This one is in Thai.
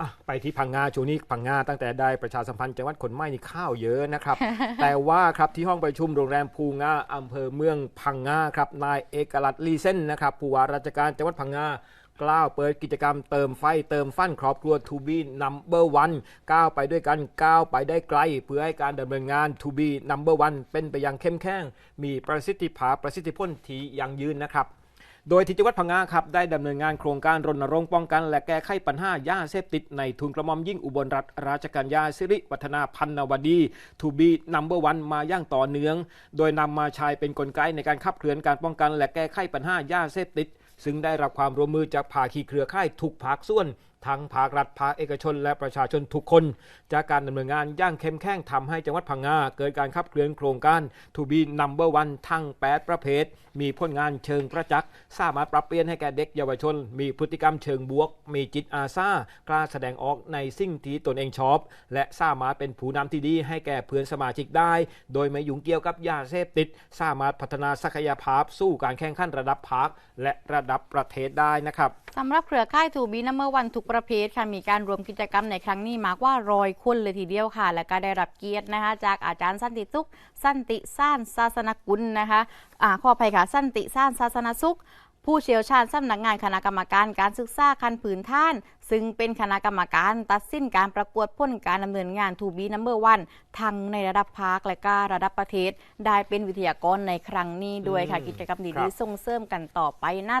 อะไปที่พังงาช่วงนี้พังงาตั้งแต่ได้ประชาสัมพันธ์จังหวัดขนไม้นี่ข้าวเยอะนะครับ แต่ว่าครับที่ห้องประชุมโรงแรมภูงาอำเภอเมืองพังงาครับนายเอกลักษณ์ลีเซนนะครับผู้ว่าราชการจังหวัดพังงากล้าวเปิดกิจกรรมเติมไฟเติมฟันครอบครัวทูบีนัมเบอร์วันก้าวไปด้วยกันก้าวไปได้ไกล เพื่อให้การดำเนินงานทูบีนัมเบอร์วันเป็นไปอย่างเข้มแข็งมีประสิทธิภาพประสิทธิผลที่ยั่งยืนนะครับ โดยที่จังหวัดพังงาครับได้ดำเนินงานโครงการรณรงค์ป้องกัน และแก้ไขปัญหายาเสพติดในทุนกระหม่อมยิ่งอุบลรัฐราชการยาสิริวัฒนาพันนวดีทูบีนัมเบอร์วันมาย่างต่อเนื่อง โดยนำมาใช้เป็นกลไกในการขับเคลื่อนการป้องกัน และแก้ไขปัญหายาเสพติดซึ่งได้รับความร่วมมือจากภาคีเครือข่ายทุกภาคส่วน ทั้งภาครัฐภาคเอกชน และประชาชนทุกคน จากการดำเนินงานย่างเข้มแข็งทำให้จังหวัดพังงาเกิดการขับเคลื่อนโครงการ To be number one ทั้ง 8 ประเภท มีผลงานเชิงประจักษ์สามารถปรับเปลี่ยนให้แก่เด็กเยาวชน มีพฤติกรรมเชิงบวก มีจิตอาสากล้าแสดงออกในสิ่งที่ตนเองชอบ และสามารถเป็นผู้นำที่ดีให้แก่เพื่อนสมาชิกได้ โดยไม่ยุ่งเกี่ยวกับยาเสพติด สามารถพัฒนาศักยภาพสู้การแข่งขันระดับภาคและระดับประเทศได้นะครับสำหรับเครือข่ายทูบีนัมเบอร์วันทุกประเภทค่ะมีการรวมกิจกรรมในครั้งนี้มากกว่ารอยคนเลยทีเดียวค่ะ และก็ได้รับเกียรตินะคะจากอาจารย์สันติสุข สันติซ่านศาสนกุลนะคะอ่าขออภัยค่ะสันติซ่านศาสนสุขผู้เชี่ยวชาญสำนักงานคณะกรรมการการศึกษาคันผืนท่าน ซึ่งเป็นคณะกรรมการตัดสินการประกวดผลการดำเนินงานทูบีนัมเบอร์วันทั้งในระดับภาคและก็ระดับประเทศ ได้เป็นวิทยากรในครั้งนี้ด้วยค่ะอืมกิจกรรมครัดีบๆส่งเสริมกันต่อไปหน้า